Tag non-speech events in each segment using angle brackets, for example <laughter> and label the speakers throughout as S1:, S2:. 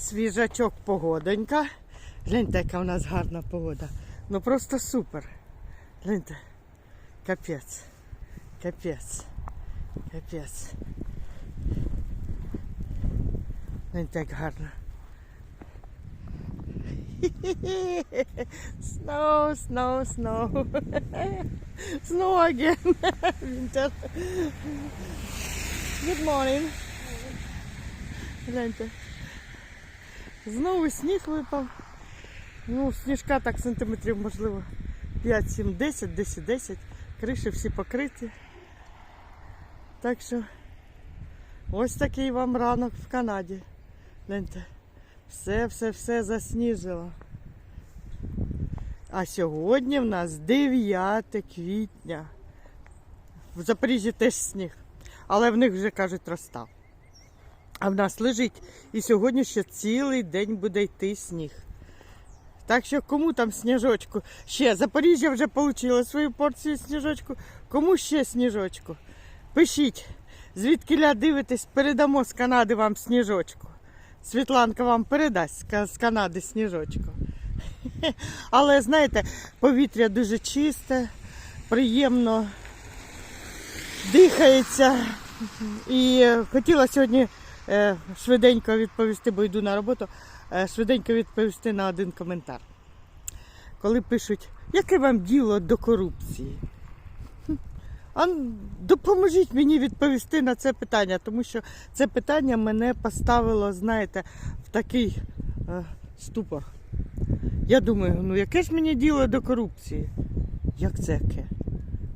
S1: Свіжачок погодонька. Гляньте, яка у нас гарна погода. Ну просто супер. Гляньте. Капець. Капець. Капець. Гляньте, як гарно. Snow, snow, snow. snow again. Winter. Good morning. Гляньте. Знову сніг випав. Ну, сніжка так сантиметрів, можливо, 5, 7, 10, 10, 10. Криші всі покриті. Так що ось такий вам ранок в Канаді. Гляньте. Все, все, все засніжило. А сьогодні в нас 9 квітня. В Запоріжжі теж сніг. Але в них вже кажуть розстав. А в нас лежить. І сьогодні ще цілий день буде йти сніг. Так що кому там сніжочку? Ще Запоріжжя вже отримало свою порцію сніжочку. Кому ще сніжочку? Пишіть, звідки ля дивитесь, передамо з Канади вам сніжочку. Світланка вам передасть з Канади сніжочку. <laughs> Але знаєте, повітря дуже чисте, приємно дихається. І е, хотіла сьогодні швиденько відповісти, бо йду на роботу, е, швиденько відповісти на один коментар. Коли пишуть, яке вам діло до корупції? А допоможіть мені відповісти на це питання, тому що це питання мене поставило, знаєте, в такий е, ступор. Я думаю, ну яке ж мені діло до корупції? Як це яке?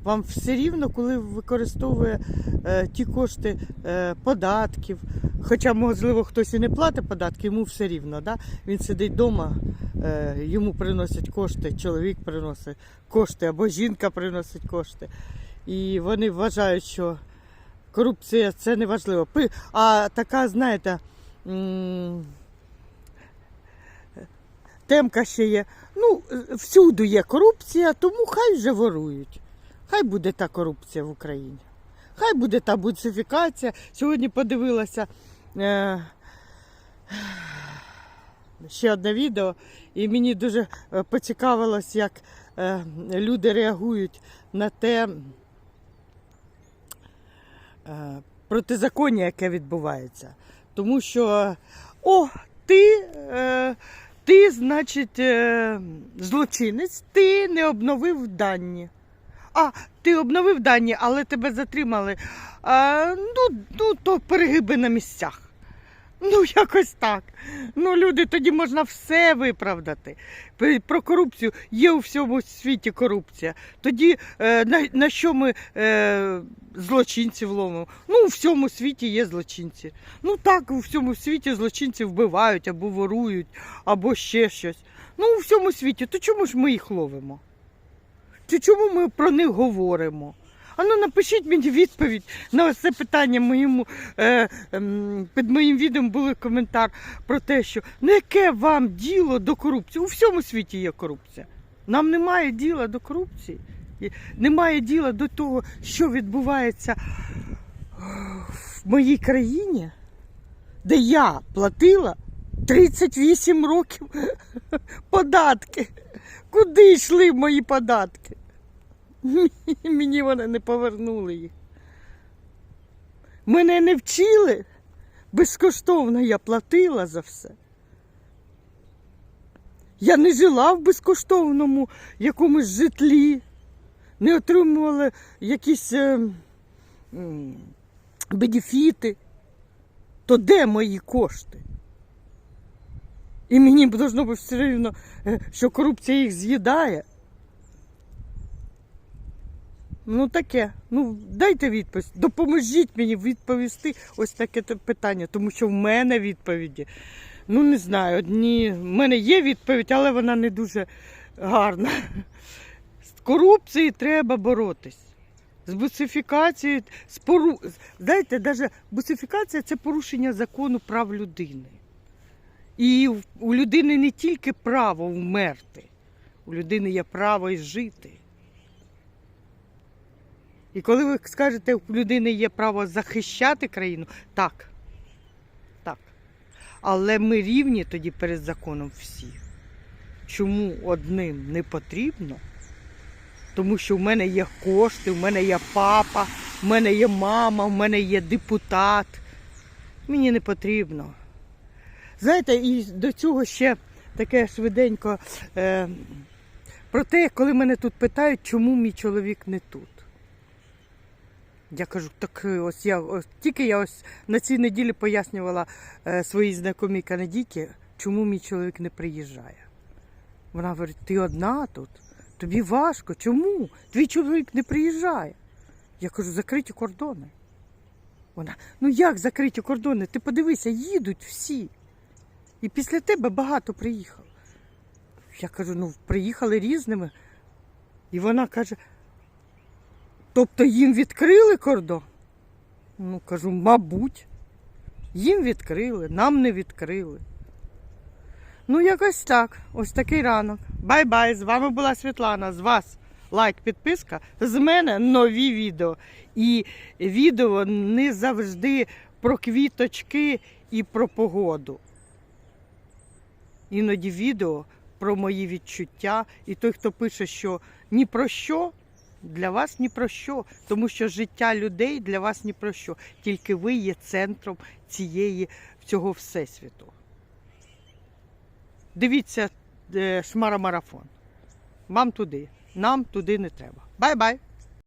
S1: Вам все рівно, коли використовує е, ті кошти е, податків, хоча, можливо, хтось і не платить податки, йому все рівно. Да? Він сидить вдома, е, йому приносять кошти, чоловік приносить кошти або жінка приносить кошти. І вони вважають, що корупція це не важливо. А така, знаєте, темка ще є. Ну, всюди є корупція, тому хай вже ворують. Хай буде та корупція в Україні. Хай буде та буцифікація. Сьогодні подивилася е, ще одне відео, і мені дуже е, поцікавилось, як е, люди реагують на те е, протизаконня, яке відбувається. Тому що, о, ти, е, ти значить, е, злочинець, ти не обновив дані. А, ти обновив дані, але тебе затримали. А, ну, ну, то перегиби на місцях. Ну, якось так. Ну, люди, тоді можна все виправдати. Про корупцію є у всьому світі корупція. Тоді е, на, на що ми е, злочинців ловимо? Ну, у всьому світі є злочинці. Ну так, у всьому світі злочинці вбивають або ворують, або ще щось. Ну, у всьому світі, то чому ж ми їх ловимо? Чи чому ми про них говоримо? А ну напишіть мені відповідь на це питання моєму, е, ем, під моїм відео був коментар про те, що ну яке вам діло до корупції? У всьому світі є корупція. Нам немає діла до корупції. Немає діла до того, що відбувається в моїй країні, де я платила 38 років податки. Куди йшли мої податки? <laughs> Мені вони не повернули їх. Мене не вчили. Безкоштовно я платила за все. Я не жила в безкоштовному якомусь житлі, не отримувала якісь е, бенефіти. То де мої кошти? І мені должно бути все рівно, е, що корупція їх з'їдає. Ну таке. Ну дайте відповідь. Допоможіть мені відповісти ось таке питання, тому що в мене відповіді. Ну не знаю, одні. В мене є відповідь, але вона не дуже гарна. З корупцією треба боротись. З бусифікацією, з пору... знаєте, навіть бусифікація це порушення закону прав людини. І у людини не тільки право вмерти, у людини є право і жити. І коли ви скажете, у людини є право захищати країну, так. Так. Але ми рівні тоді перед законом всі. Чому одним не потрібно? Тому що в мене є кошти, в мене є папа, в мене є мама, в мене є депутат. Мені не потрібно. Знаєте, і до цього ще таке швиденько е, про те, коли мене тут питають, чому мій чоловік не тут. Я кажу, так е, ось я ось, тільки я ось на цій неділі пояснювала е, своїй знайомій канадійці, чому мій чоловік не приїжджає. Вона говорить, ти одна тут, тобі важко. Чому? Твій чоловік не приїжджає. Я кажу, закриті кордони. Вона, ну як закриті кордони? Ти подивися, їдуть всі. І після тебе багато приїхало. Я кажу, ну приїхали різними. І вона каже, тобто їм відкрили кордон? Ну, кажу, мабуть. Їм відкрили, нам не відкрили. Ну, якось так. Ось такий ранок. Бай-бай! З вами була Світлана. З вас лайк, підписка. З мене нові відео. І відео не завжди про квіточки і про погоду. Іноді відео про мої відчуття. І той, хто пише, що ні про що, для вас ні про що. Тому що життя людей для вас ні про що. Тільки ви є центром цієї, цього всесвіту. Дивіться е, шмара марафон. Вам туди, нам туди не треба. Бай-бай!